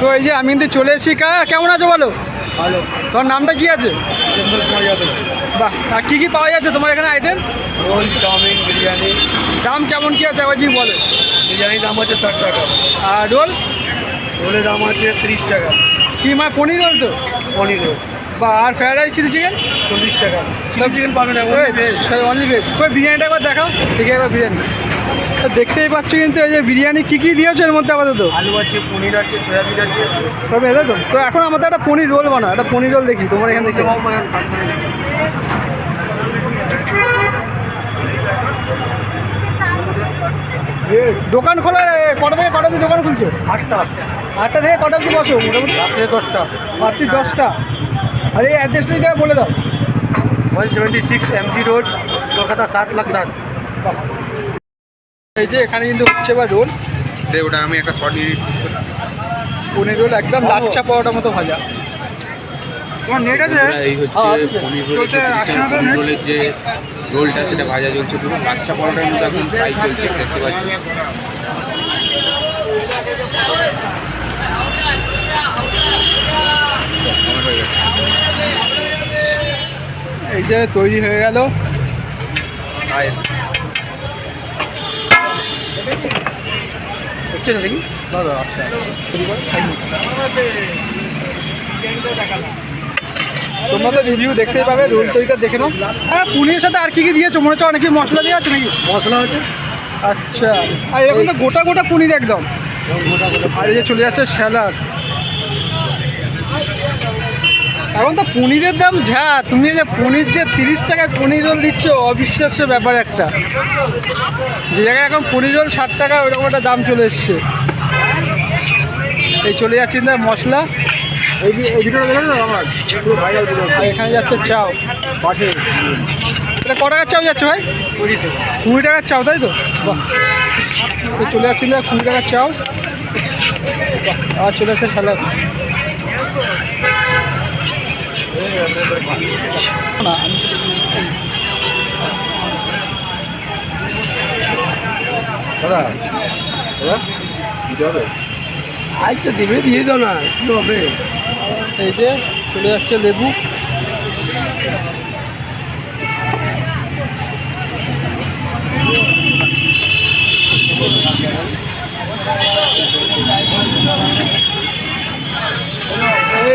তো এই যে আমি কিন্তু চলে এসেছি। কা কেমন আছো বলো? ভালো। তোমার নামটা কি আছে? বাহ আর কী কী পাওয়া যাচ্ছে তোমার এখানে আইটেম রোল চাউমিন বিরিয়ানি। দাম কেমন কী আছে একবার যদি বলো। বিরিয়ানির দাম আছে ষাট টাকা। আর রোল? রোলের দাম আছে তিরিশ টাকা। কি মানে পনির রোল তো? পনির রোল। বা আর ফ্রাইড রাইস চিলি চিকেন চল্লিশ টাকা। চিকেন চিকেন পাবে না অনলি ভেজ কই বিরিয়ানিটা একবার দেখাও। দেখে একবার বিরিয়ানি। দেখতেই পাচ্ছ কিন্তু এই যে বিরিয়ানি কী কী দিয়েছ এর মধ্যে আপাতত? আলু আছে পনির আছে সয়াবিন আছে। সব এলো তো তো এখন আমাদের একটা পনির রোল বানাও একটা পনির রোল দেখি তোমার এখান থেকে। দোকান খোলা কটা থেকে কটা অবধি দোকান খুলছো? আটটা। আটটা থেকে কটা অবধি বসো? মোটামুটি? রাত্রে দশটা। রাত্রি দশটা। আর এই অ্যাড্রেসটা দিতে বলে দাও। One seventy six MG road Kolkata সাত লাখ সাত। এই যে এখানে কিন্তু হচ্ছে বা রোল। দে ওটা আমি একটা শর্ট নিয়ে পনির রোল একদম লাচ্চা পরোটার মতো ভাজা। তোমার নেট আছে? এই হচ্ছে হ্যাঁ, পনির রোল? রোলের যে রোলটা সেটা ভাজা চলছে পুরো। বাচ্চা পরোটার মতো ফ্রাই চলছে দেখতে পাচ্ছি। এই যে তৈরি হয়ে গেল। হচ্ছে না দেখি তোমরা তো রিভিউ দেখতেই পাবে রোল তৈরিটা দেখে নাও। হ্যাঁ পুনির সাথে আর কি কি দিয়েছ? মনে হচ্ছে অনেক মশলা দিয়ে আছে নাকি? মশলা আছে। আচ্ছা। আর এরকম তো গোটা গোটা পনির একদম। আর এই যে চলে যাচ্ছে স্যালাড এখন তো পনিরের দাম ঝা তুমি যে পনির যে তিরিশ টাকায় পনির রোল দিচ্ছ অবিশ্বাস্য ব্যাপার একটা। যে জায়গায় এখন পনির রোল ষাট টাকা ওইরকম একটা দাম চলে এসছে। এই চলে যাচ্ছে না মশলা। যে- এখানে যাচ্ছে চাও। পাশে। এটা ক টাকার চাও যাচ্ছে ভাই? কুড়ি কুড়ি টাকার চাও তাই তো? চলে যাচ্ছে না কুড়ি টাকার চাও। আর চলে আসছে না আচ্ছা দেবে, দিয়ে দাও না, কি হবে? এই যে, চলে যাচ্ছে লেবু।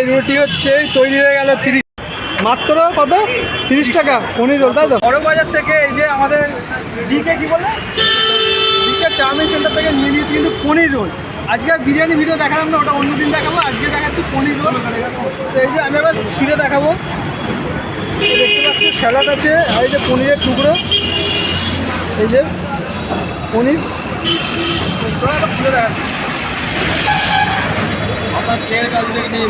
রুটি হচ্ছে তৈরি হয়ে গেল মাত্র কত? তিরিশ টাকা পনির রোল তাই তো? বড় বাজার থেকে এই যে আমাদের দিকে কি বলে? দিকে চাউমিন সেন্টার থেকে নিয়ে নিয়েছি কিন্তু পনির রোল। আজকে আর বিরিয়ানি ভিডিও দেখালাম না ওটা অন্যদিন দেখাবো আজকে দেখাচ্ছি পনির রোল। তো এই যে আমি এবার ছুঁড়ে দেখাবো। দেখতে পাচ্ছি স্যালাড আছে আর এই যে পনিরের টুকরো। এই যে পনির। খুলে দেখাচ্ছি আপনার তেল কাজ দেখে নিয়ে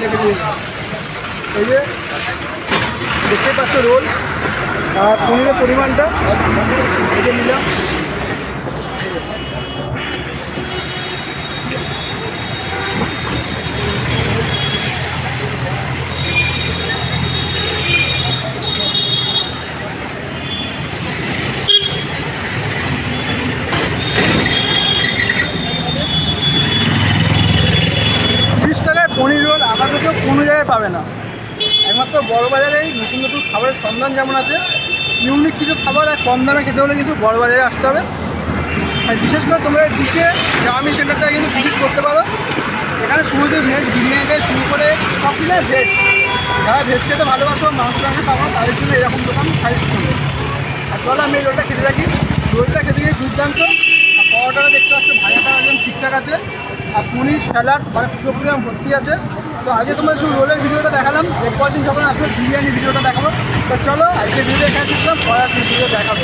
দেখে নিয়ে এই যে, দেখতে পাচ্ছ রোল, আর পনিরের পরিমাণটা, এই যে নিলাম। পনির রোল আপাতত কোনো জায়গায় পাবে না। একমাত্র বড় বাজারেই নতুন নতুন খাবারের সন্ধান যেমন আছে ইউনিক কিছু খাবার আর কম দামে খেতে হলে কিন্তু বড় বাজারে আসতে হবে। আর বিশেষ করে তোমরা দিকে গ্রামীণ সেন্টারটা কিন্তু ভিজিট করতে পারো। এখানে শুরুতে ভেজ বিরিয়ানি থেকে শুরু করে সব কিছু ভেজ যারা ভেজ খেতে ভালোবাসো, মাংস রান্না পাবো তাদের জন্য এরকম দোকান সাজেস্ট করবে আর চলো আমি এই রোলটা খেতে থাকি রোলটা খেতে গিয়ে দুর্দান্ত। আর পরোটাটা দেখতে পাচ্ছ ভাজাটা একদম ঠিকঠাক আছে। আর পনির, স্যালাড মানে পুরোপুরি ভর্তি আছে। তো আজকে তোমাদের শুধু রোলের ভিডিওটা দেখালাম, এরপর দিন যখন আসবে বিরিয়ানি ভিডিওটা দেখাবো তো চলো আজকে ভিডিও দেখা শিখলাম পরের ভিডিও দেখাবো।